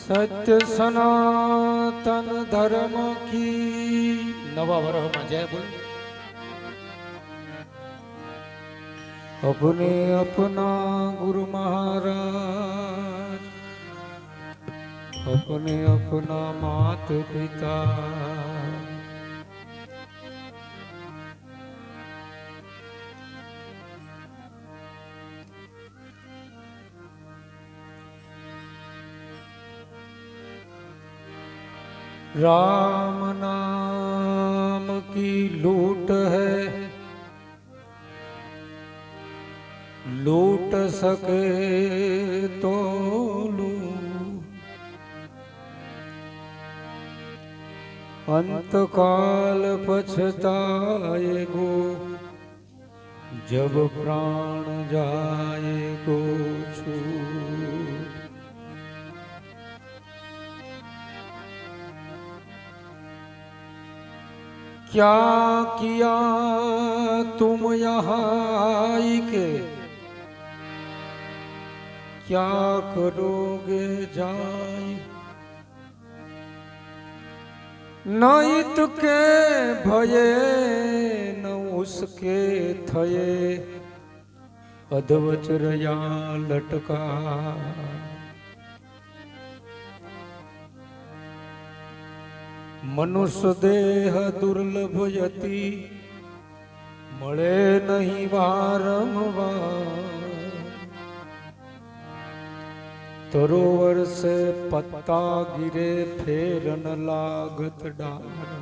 સત્ય સનાતન ધર્મ કી નવા વર્ષમાં જય બોલ अपने अपना गुरु महाराज अपने अपना मात पिता राम नाम की लूट है। लूट सके तो लू। अंत काल पछताएगो जब प्राण जाएगो छूट क्या किया तुम यहाँ के क्या करोगे जाई नहीं तो के भये, न उसके थये। अधवच रया लटका। મનુષ્ય દેહ દુર્લભ યતિ મળે નહીં વારંવાર તરોવર સે પત્તા ગિરે ફેર ન લાગત ડાર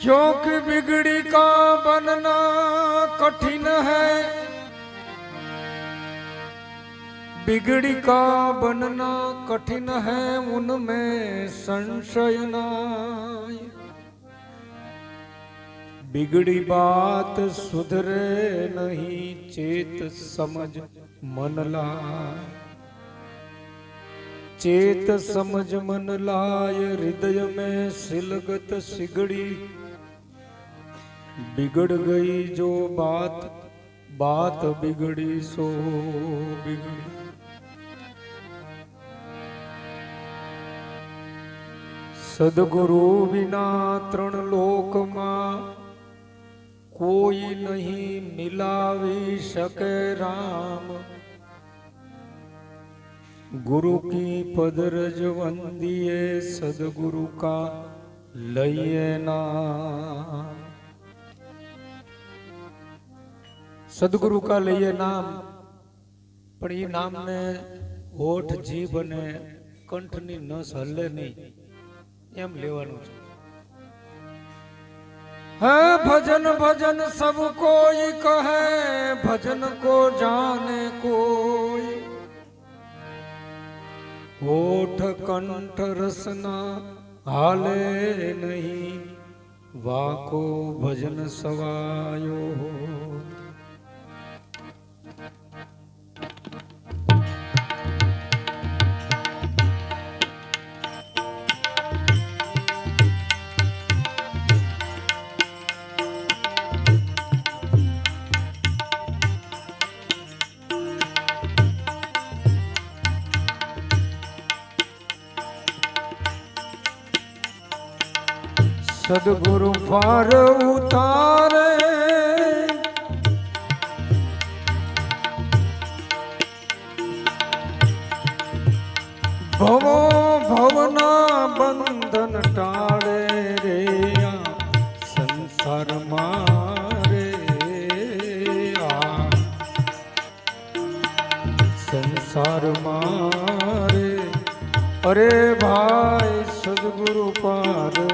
क्योंकि बिगड़ी का बनना कठिन है बिगड़ी का बनना कठिन है उनमें संशय नाय। बिगड़ी बात सुधरे नहीं, चेत समझ मन ला चेत समझ मन लाय, हृदय में सिलगत सिगड़ी। बिगड़ गई जो बात बात बिगड़ी सो बिगड़ी। સદગુરુ વિના ત્રણ લોકમાં કોઈ નહીં મિલાવી શકે રામ. ગુરુ કી પદરજ વંદીએ સદગુરુ કા લઈએ ના સદગુરુ કા લઈએ નામ. પણ એ નામને હોઠ જીભ અને કંઠની નસ હલે નહીં. એમ લેવાનું છે હે ભજન ભજન સબ કોઈ કહે ભજન કો જાને કોઈ હોઠ કંઠ રસના હાલે નહીં વાકો ભજન સવાયો સદગુરુ ફાર ઉતારે ભવો ભવના બંધન ટાળે રે આ સંસારમાં રે આ સંસારમાં રે અરે ભાઈ સદગુરુ પાર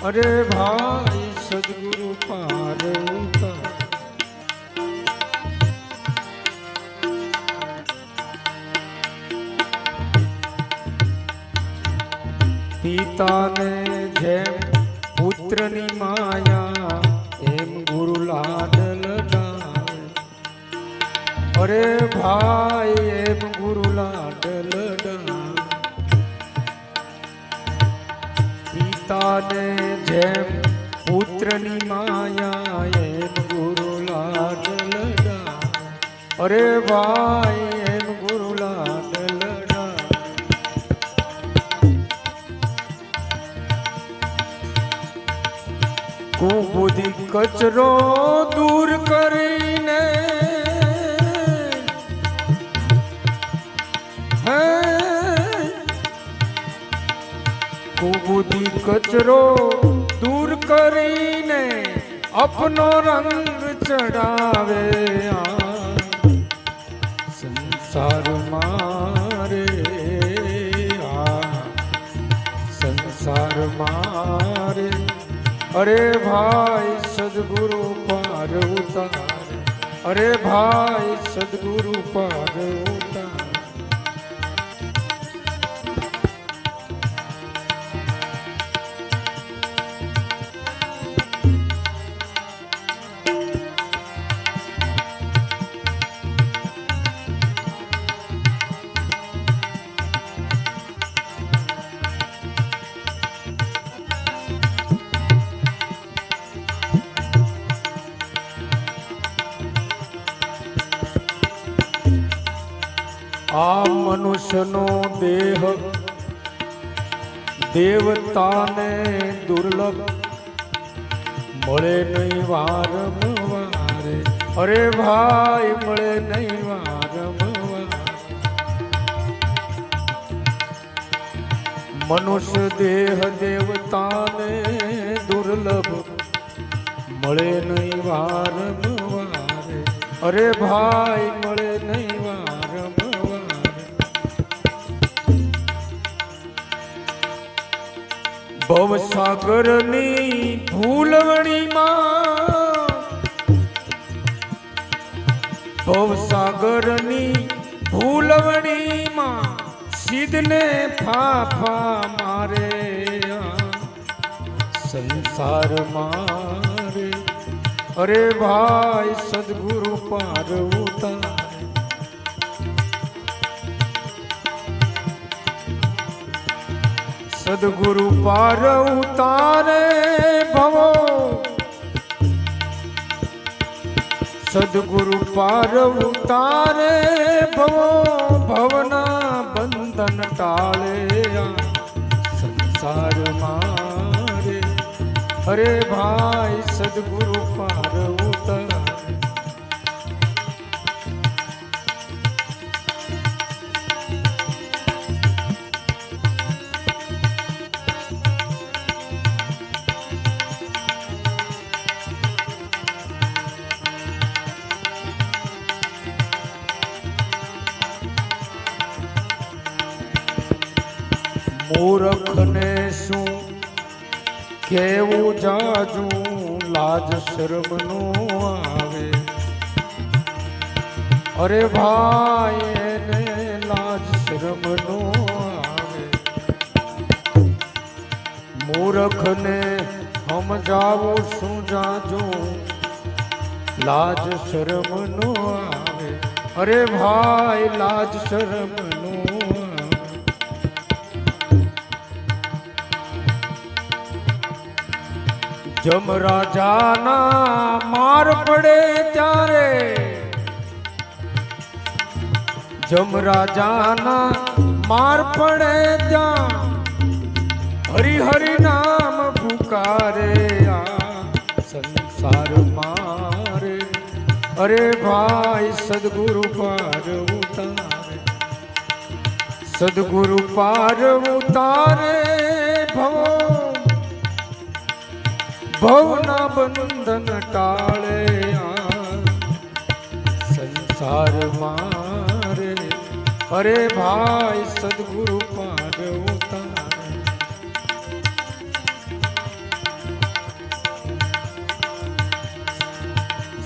ઉતાર અરે ભાઈ સદગુરુ પાર ઉતાર પિતાને જેમ પુત્રની માયા એમ ગુરુ લાડલ ડાળ અરે ભાઈ એમ ગુરુ લાડલ પિતાને જેમ પુત્રની માયા એમ ગુરુ લાડલ ડાળ અરે ભાઈ એમ ગુરુ લાડલડા કુબુદ્ધિ કચરો દૂર કરીને હે કુબુદ્ધિ કચરો દૂર કરીને અપનો રંગ ચડાવે સંસાર મારે સંસાર મારે. અરે ભાઈ સદગુરુ પાર ઉતાર. અરે ભાઈ સદગુરુ પાર ઉતાર. મનુષ્યનો દેહ દેવતાને દુર્લભ મળે નહીં વારંવારે અરે ભાઈ મળે નહીં વારંવાર મનુષ્ય દેહ દેવતાને દુર્લભ મળે નહીં વારંવારે અરે ભાઈ મળે નહીં વારંવાર ભવસાગરની ભૂલવણીમાં. ભવસાગરની ભૂલવણીમાં સિદ્ધને ફાફા મારે. સંસાર મારે. અરે ભાઈ સદગુરુ પાર ઉતારે સદગુરુ પાર ઉતારે ભવો સદગુરુ પાર ઉતારે ભવો ભવના બંધન ટાળે સંસાર મારે અરે ભાઈ સદગુરુ પાર જાજુ લાજ શરમનું આવે. અરે ભાઈ, એને લાજ શરમનું આવે. મૂર્ખને સમજાવું શું જાજુ? લાજ શરમનું આવે. અરે ભાઈ, લાજ શરમનું આવે જમ રાજાના માર પડે ત્યારે જમ રાજાના માર પડે ત્યાં હરિ હરિ નામ પુકારે આ સંસાર મારે અરે ભાઈ સદગુરુ પાર ઉતારે સદગુરુ પાર ઉતારે ભવો ભવના બંધન ટાળે સંસાર મારે અરે ભાઈ, સદગુરુ પાર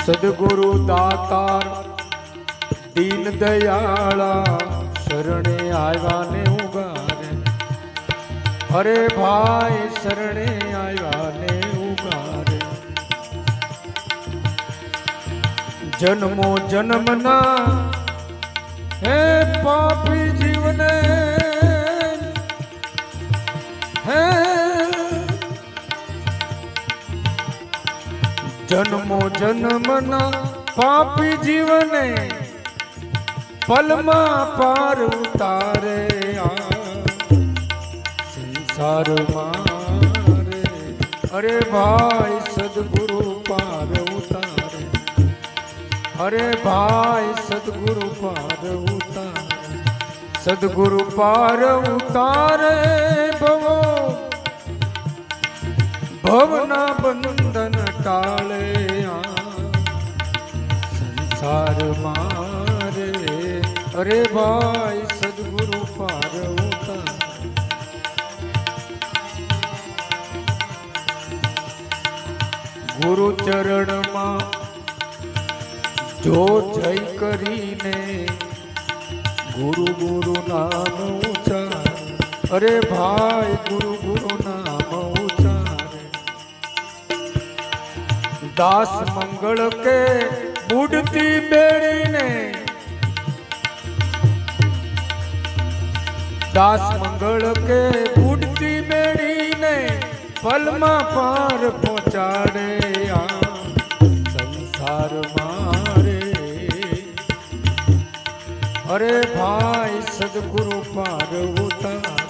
સદગુરુ દાતાર, દીન દયાળા, શરણે આવ્યા ને ઉગારે. અરે ભાઈ, શરણે આવ્યા જન્મો જન્મના. હે પાપી જીવને. હે. જન્મો જન્મના પાપી જીવને. પલમાં પાર ઉતારે સંસારમાં અરે ભાઈ, સદગુરુ પાર ઉતારે. અરે ભાઈ સદગુરુ પાર ઉતારે સદગુરુ પાર ઉતારે ભવો ભવના બંધન ટાળે આ સંસાર મારે અરે ભાઈ સદગુરુ પાર ઉતાર ગુરુ ચરણમાં જો જય કરીને ગુરુ ગુરુ નામ અરે ભાઈ, ગુરુ ગુરુ નામ દાસ મંગળ કે બુડતી બેડીને. દાસ મંગળ કે બુડતી બેડીને પલમાં પાર પહોંચાડે આ સંસાર અરે ભાઈ સદગુરુ પાર ઉતાર